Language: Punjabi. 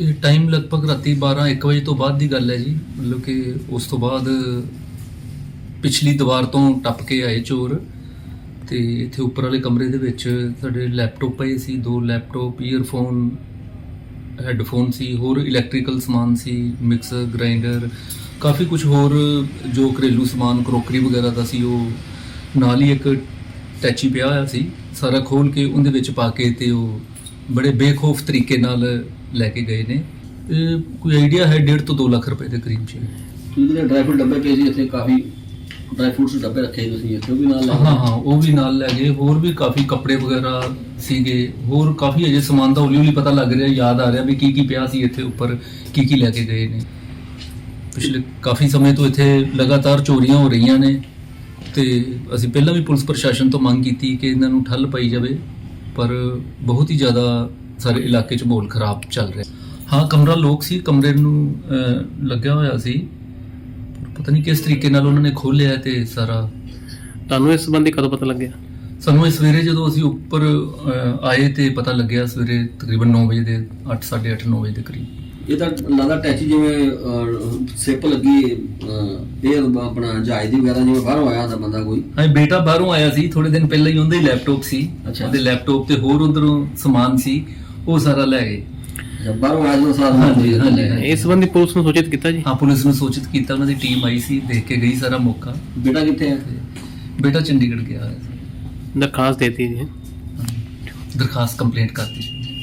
ਇਹ ਟਾਈਮ ਲਗਭਗ ਰਾਤੀ 12 1 ਵਜੇ ਤੋਂ ਬਾਅਦ ਦੀ ਗੱਲ ਹੈ ਜੀ। ਮਤਲਬ ਕਿ ਉਸ ਤੋਂ ਬਾਅਦ ਪਿਛਲੀ ਦੀਵਾਰ ਤੋਂ ਟੱਪ ਕੇ ਆਏ ਚੋਰ ਤੇ ਇੱਥੇ ਉੱਪਰ ਵਾਲੇ ਕਮਰੇ ਦੇ ਵਿੱਚ ਸਾਡੇ ਲੈਪਟਾਪ ਪਏ ਸੀ, ਦੋ ਲੈਪਟਾਪ ਈਅਰਫੋਨ ਹੈੱਡਫੋਨ ਸੀ, ਹੋਰ ਇਲੈਕਟ੍ਰੀਕਲ ਸਮਾਨ ਸੀ ਮਿਕਸਰ ਗ੍ਰਾਈਂਡਰ ਕਾਫੀ ਕੁਝ ਹੋਰ ਜੋ ਘਰੇਲੂ ਸਮਾਨ ਕਰੋਕਰੀ ਵਗੈਰਾ ਦਾ ਸੀ, ਉਹ ਨਾਲ ਹੀ ਇੱਕ ਟੈਚੀ ਪਿਆ ਹੋਇਆ ਸੀ। ਸਾਰਾ ਖੋਲ ਕੇ ਉਹਦੇ ਵਿੱਚ ਪਾ ਕੇ ਤੇ ਉਹ ਬੜੇ ਬੇਖੌਫ ਤਰੀਕੇ ਨਾਲ ਲੈ ਕੇ ਗਏ ਨੇ। ਇਹ ਕੋਈ ਆਈਡੀਆ ਹੈ 1.5 ਤੋਂ 2 ਲੱਖ ਰੁਪਏ ਦੇ ਕਰੀਬ ਚ? ਜਿਹੜੇ ਡਰਾਈ ਫਰੂਟ ਡੱਬੇ ਪਏ ਸੀ ਇੱਥੇ ਕਾਫੀ ਡਰਾਈ ਫਰੂਟਸ ਡੱਬੇ ਰੱਖੇ ਤੁਸੀਂ ਇੱਥੇ ਉਹ ਵੀ ਨਾਲ ਲੈ ਹਾਂ ਹਾਂ ਉਹ ਵੀ ਨਾਲ ਲੈ ਗਏ ਹੋਰ ਵੀ ਕਾਫੀ ਕੱਪੜੇ ਵਗੈਰਾ ਸੀਗੇ ਹੋਰ ਕਾਫੀ ਅਜੇ ਸਮਾਨ ਦਾ ਹੌਲੀ ਹੌਲੀ ਪਤਾ ਲੱਗ ਰਿਹਾ ਯਾਦ ਆ ਰਿਹਾ ਵੀ ਕੀ ਕੀ ਪਿਆ ਸੀ ਇੱਥੇ ਉੱਪਰ ਕੀ ਕੀ ਲੈ ਕੇ ਗਏ ਨੇ। ਪਿਛਲੇ ਕਾਫੀ ਸਮੇਂ ਤੋਂ ਇੱਥੇ ਲਗਾਤਾਰ ਚੋਰੀਆਂ ਹੋ ਰਹੀਆਂ ਨੇ ਤੇ ਅਸੀਂ ਪਹਿਲਾਂ ਵੀ ਪੁਲਿਸ ਪ੍ਰਸ਼ਾਸਨ ਤੋਂ ਮੰਗ ਕੀਤੀ ਕਿ ਇਹਨਾਂ ਨੂੰ ਠੱਲ ਪਾਈ ਜਾਵੇ। ਪਰ ਬਹੁਤ ਹੀ ਜ਼ਿਆਦਾ ਸਾਰੇ ਇਲਾਕੇ 'ਚ ਮਾਹੌਲ ਖਰਾਬ ਚੱਲ ਰਿਹਾ। ਹਾਂ ਕਮਰਾ ਲੋਕ ਸੀ ਕਮਰੇ ਨੂੰ ਲੱਗਿਆ ਹੋਇਆ ਸੀ। ਪਤਾ ਨਹੀਂ ਕਿਸ ਤਰੀਕੇ ਨਾਲ ਉਹਨਾਂ ਨੇ ਖੋਲ੍ਹਿਆ ਤੇ ਸਾਰਾ। ਤੁਹਾਨੂੰ ਇਸ ਸੰਬੰਧੀ ਕਦੋਂ ਪਤਾ ਲੱਗਿਆ? ਸਾਨੂੰ ਇਹ ਸਵੇਰੇ ਜਦੋਂ ਅਸੀਂ ਉੱਪਰ ਆਏ ਤੇ ਪਤਾ ਲੱਗਿਆ ਸਵੇਰੇ ਤਕਰੀਬਨ 9 ਵਜੇ ਦੇ 8:30 9 ਵਜੇ ਦੇ ਕਰੀਬ। ਇਹ ਤਾਂ ਲਾਦਾ ਟੈਚੀ ਜਿਵੇਂ ਸਿਪ ਲੱਗੀ ਇਹ ਆਪਣਾ ਜਹਾਜ਼ ਦੀ ਵਗੈਰਾ ਜਿਵੇਂ ਬਾਹਰੋਂ ਆਇਆ ਹੁੰਦਾ ਬੰਦਾ ਕੋਈ। ਹਾਂ ਬੇਟਾ ਬਾਹਰੋਂ ਆਇਆ ਸੀ ਥੋੜੇ ਦਿਨ ਪਹਿਲਾਂ ਹੀ ਉਹਦਾ ਹੀ ਲੈਪਟਾਪ ਸੀ। ਉਹਦੇ ਲੈਪਟਾਪ ਤੇ ਹੋਰ ਉਧਰੋਂ ਸਮਾਨ ਸੀ ਉਹ ਸਾਰਾ ਲੈ ਗਏ। ਬਾਹਰੋਂ ਆਇਆ ਜਦੋਂ ਸਾਰਾ ਹਾਂਜੀ, ਹਾਂਜੀ। ਇਸ ਸੰਬੰਧੀ ਪੁਲਿਸ ਨੂੰ ਸੂਚਿਤ ਕੀਤਾ ਜੀ? ਹਾਂ ਪੁਲਿਸ ਨੂੰ ਸੂਚਿਤ ਕੀਤਾ ਉਹਨਾਂ ਦੀ ਟੀਮ ਆਈ ਸੀ ਦੇਖ ਕੇ ਗਈ ਸਾਰਾ ਮੌਕਾ। ਬੇਟਾ ਕਿੱਥੇ ਹੈ ਬੇਟਾ ਚੰਡੀਗੜ੍ਹ ਗਿਆ ਹੋਇਆ ਸੀ। ਦਰਖਾਸਤ ਦੇਤੀ ਜੀ। ਦਰਖਾਸਤ ਕੰਪਲੇਂਟ ਕਰਤੀ।